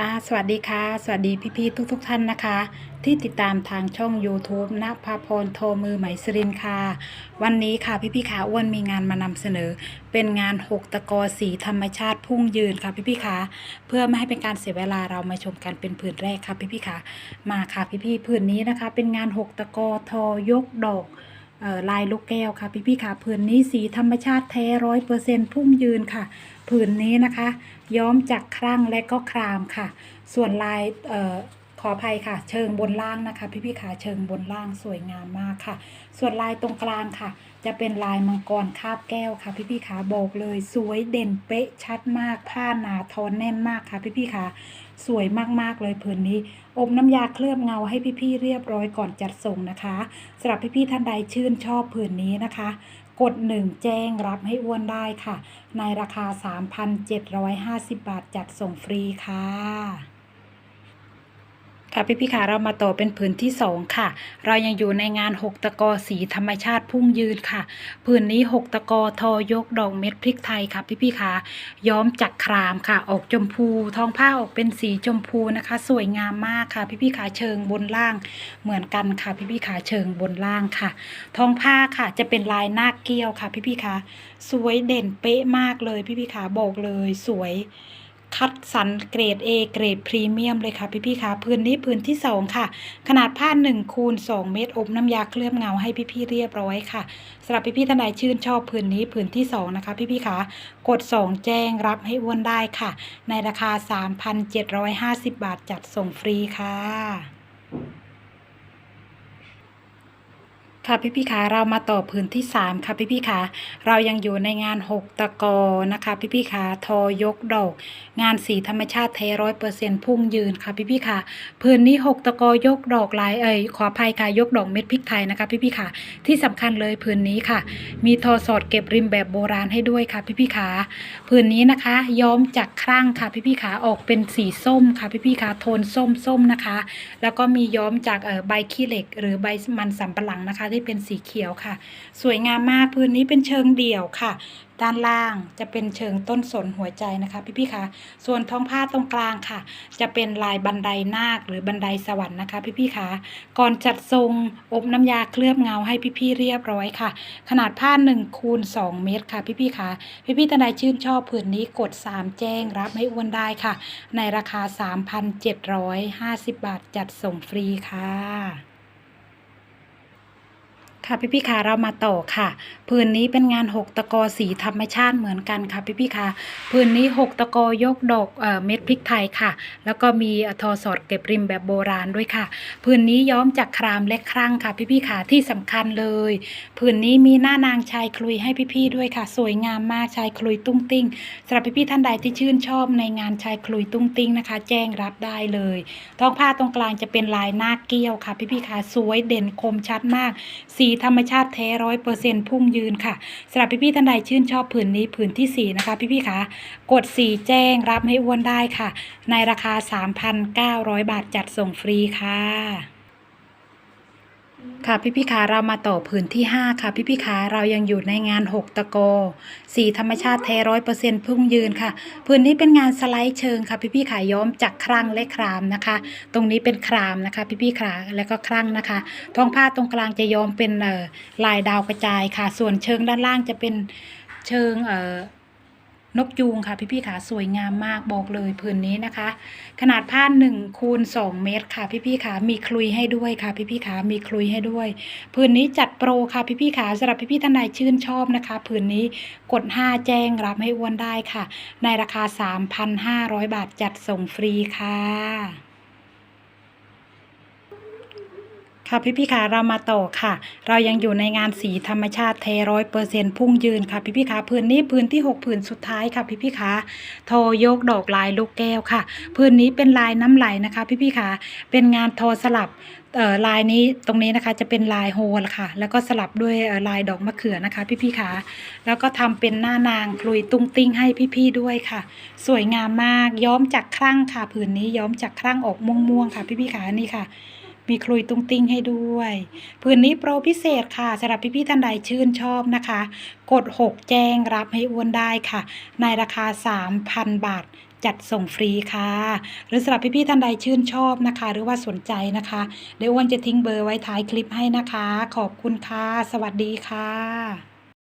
ค่ะสวัสดีค่ะ สวัสดีพี่ๆทุกๆทท่านนะคะ ที่ติดตามทางช่อง YouTube ณภาพรโทมือไหมสรินค่ะ วันนี้ค่ะพี่ๆขาอ้วนมีงานมานำเสนอ เป็นงานหกตะกอสีธรรมชาติพุ่งยืนค่ะพี่ๆขาเพื่อไม่ให้เป็นการเสียเวลาเรามาชมกันเป็นผืนแรกค่ะพี่ๆขามาค่ะพี่ๆผืนนี้นะคะ เป็นงานหกตะกอทอยกดอก ลายลูกแก้วค่ะพี่พี่ค่ะผืนนี้สีธรรมชาติแท้ร้อยเปอร์เซ็นต์พุ่งยืนค่ะ ผืนนี้นะคะ ย้อมจากครั่งและก็ครามค่ะ ส่วนลายเอ่อขออภัยค่ะ เชิงบนล่างนะคะ พี่พี่ๆค่ะเชิงบนล่างสวยงามมากค่ะ ส่วนลายตรงกลางค่ะ จะเป็นลายมังกรคาบแก้วค่ะ พี่พี่ๆค่ะบอกเลย สวยเด่นเป๊ะชัดมากผ้าหนาทอนแน่นมากค่ะ พี่พี่ๆค่ะ สวยมากๆเลยผืนนี้ อบน้ำยาเคลือบเงาให้พี่ๆเรียบร้อยก่อนจัดส่งนะคะสำหรับพี่ๆท่านใดชื่นชอบผืนนี้นะคะ กดหนึ่งแจ้งรับให้อ้วนได้ค่ะ ในราคา 3,750 บาทจัดส่งฟรีค่ะ ค่ะพี่พี่ค่ะเรามาต่อเป็นผืนที่สองค่ะ เรายังอยู่ในงานหกตะกอสีธรรมชาติพุ่งยืนค่ะ ผืนนี้หกตะกอทอยกดอกเม็ดพริกไทยค่ะ พี่พี่ค่ะย้อมจากครามค่ะ ออกชมพูท้องผ้าออกเป็นสีชมพูนะคะ สวยงามมากค่ะ พี่พี่ค่ะเชิงบนล่างเหมือนกันค่ะ พี่พี่ค่ะเชิงบนล่างค่ะ ท้องผ้าค่ะจะเป็นลายนาคเกี้ยวค่ะ พี่พี่ค่ะสวยเด่นเป๊ะมากเลยพี่พี่ค่ะบอกเลยสวย คัดสรรเกรด A เกรดพรีเมียมเลยค่ะพี่ๆค่ะพื้นนี้พื้นที่2ค่ะ ขนาดผ้า1คูณ2เมตรอบน้ำยาเคลือบเงาให้พี่ๆเรียบร้อยค่ะสำหรับพี่ๆท่านใดชื่นชอบพื้นนี้พื้นที่2นะคะพี่ๆค่ะกด 2 แจ้งรับให้อ้วนได้ค่ะ ในราคา 3,750 บาทจัดส่งฟรีค่ะ ค่ะพี่พี่คะเรามาต่อพื้นที่ 3 ค่ะพี่พี่คะเรายังอยู่ในงาน 6 ตะกอนะคะ พี่พี่คะทอยกดอก งานสีธรรมชาติแท้ร้อยเปอร์เซ็นต์พุ่งยืนค่ะพี่พี่ค่ะพื้นนี้ 6 ตะกอยกดอกลายเอ่ยขออภัยค่ะยกดอกเม็ดพริกไทยนะคะ พี่พี่ค่ะที่สำคัญเลยพื้นนี้ค่ะ มีทอสอดเก็บริมแบบโบราณให้ด้วยค่ะ พี่พี่ค่ะพื้นนี้นะคะ ย้อมจากครั่งค่ะพี่พี่ค่ะออกเป็นสีส้มค่ะพี่พี่ค่ะโทนส้มส้มๆนะคะ แล้วก็มีย้อมจากเอ่อใบขี้เหล็ก หรือใบมันสำปะหลังนะคะที่เป็นสีเขียวค่ะ สวยงามมากพื้นนี้เป็นเชิงเดี่ยวค่ะ ด้านล่างจะเป็นเชิงต้นสนหัวใจนะคะ พี่ๆคะส่วนท้องผ้าตรงกลางค่ะ จะเป็นลายบันไดนาคหรือบันไดสวรรค์นะคะ พี่ๆคะก่อนจัดทรงอบน้ำยาเคลือบเงาให้พี่ๆเรียบร้อยค่ะ ขนาดผ้า1คูณ2เมตรค่ะ พี่ๆคะพี่ๆท่านใดชื่นชอบผืนนี้กด 3 แจ้งรับให้อ้วนได้ค่ะ ในราคา 3,750 บาทจัดส่งฟรีค่ะ ค่ะพี่พี่คะเรามาต่อค่ะพื้นนี้เป็นงาน6ตะกอสีธรรมชาติเหมือนกันค่ะพี่พี่คะพื้นนี้6ตะกอยกดอกเอ่อเม็ดพริกไทยค่ะ แล้วก็มีอทอสอดเก็บริมแบบโบราณด้วยค่ะพื้นนี้ย้อมจากครามและครั่งค่ะ พี่พี่คะที่สำคัญเลยพื้นนี้มีหน้านางชายคลุยให้พี่พี่ด้วยค่ะ สวยงามมากชายคลุยตุ้งติ้งสำหรับพี่พี่ท่านใดที่ชื่นชอบในงานชายคลุยตุ้งติ้งนะคะ แจ้งรับได้เลยท้องผ้าตรงกลางจะเป็นลายนาคเกี้ยวค่ะ พี่พี่คะสวยเด่นคมชัดมากสีธรรมชาติแท้ร้อยเปอร์เซ็นต์พุ่งยืนค่ะสำหรับพี่ๆท่านใดชื่นชอบผืนนี้ผืนที่สี่นะคะพี่พี่ๆคะกดสีแจ้งรับให้อ้วนได้ค่ะ ในราคา 3,900 บาทจัดส่งฟรีค่ะ ค่ะพี่พี่ๆคะเรามาต่อผืนที่ 5 ค่ะ พี่พี่ๆคะเรายังอยู่ในงาน 6 ตะโกสีธรรมชาติแท้ร้อยเปอร์เซ็นต์พุ่งยืนค่ะผืนนี้เป็นงานสไลด์เชิงค่ะ พี่พี่ขาย้อมจากครั่งและครามนะคะ ตรงนี้เป็นครามนะคะ พี่พี่ขาแล้วก็ครั่งนะคะท้องผ้าตรงกลางจะย้อมเป็นลายดาวกระจายค่ะ ส่วนเชิงด้านล่างจะเป็นเชิงเอ่อ นกยูงค่ะพี่ๆค่ะสวยงามมากบอกเลยผืนนี้นะคะ ขนาดผ้า1คูณ2เมตรค่ะพี่ๆค่ะมีคลุยให้ด้วยค่ะพี่ๆค่ะมีคลุยให้ด้วยผืนนี้จัดโปรค่ะพี่ๆค่ะสำหรับพี่ๆท่านใดชื่นชอบนะคะผืนนี้กด 5 แจ้งรับให้อ้วนได้ค่ะ ในราคา 3,500 บาทจัดส่งฟรีค่ะ ค่ะพี่พี่ๆค่ะเรามาต่อค่ะ เรายังอยู่ในงานสีธรรมชาติเทร้อยเปอร์เซ็นต์พุ่งยืนค่ะพี่พี่ๆค่ะพื้นนี้พื้นที่ 6 พื้นสุดท้ายค่ะพี่พี่ๆค่ะทยกดอกลายลูกแก้วค่ะ พื้นนี้เป็นลายน้ำไหลนะคะ พี่พี่ๆค่ะเป็นงานทอสลับเออลายนี้ตรงนี้นะคะจะเป็นลายโฮลค่ะ แล้วก็สลับด้วยลายดอกมะเขือนะคะ พี่พี่ๆค่ะแล้วก็ทำเป็นหน้านางคลุยตุ้งติ้งให้พี่ๆด้วยค่ะ สวยงามมากย้อมจากครั่งค่ะผืนนี้ย้อมจากครั่งออกม่วงๆค่ะ พี่พี่ๆค่ะนี่ค่ะ มีคลุยตุ้งติ้งให้ด้วยผืนนี้โปรพิเศษค่ะสำหรับพี่ๆท่านใดชื่นชอบนะคะ กด 6 แจ้งรับให้อ้วนได้ค่ะ ในราคา 3,000 บาทจัดส่งฟรีค่ะ หรือสำหรับพี่ๆท่านใดชื่นชอบนะคะ หรือว่าสนใจนะคะเดี๋ยวอ้วนจะทิ้งเบอร์ไว้ท้ายคลิปให้นะคะ ขอบคุณค่ะ สวัสดีค่ะ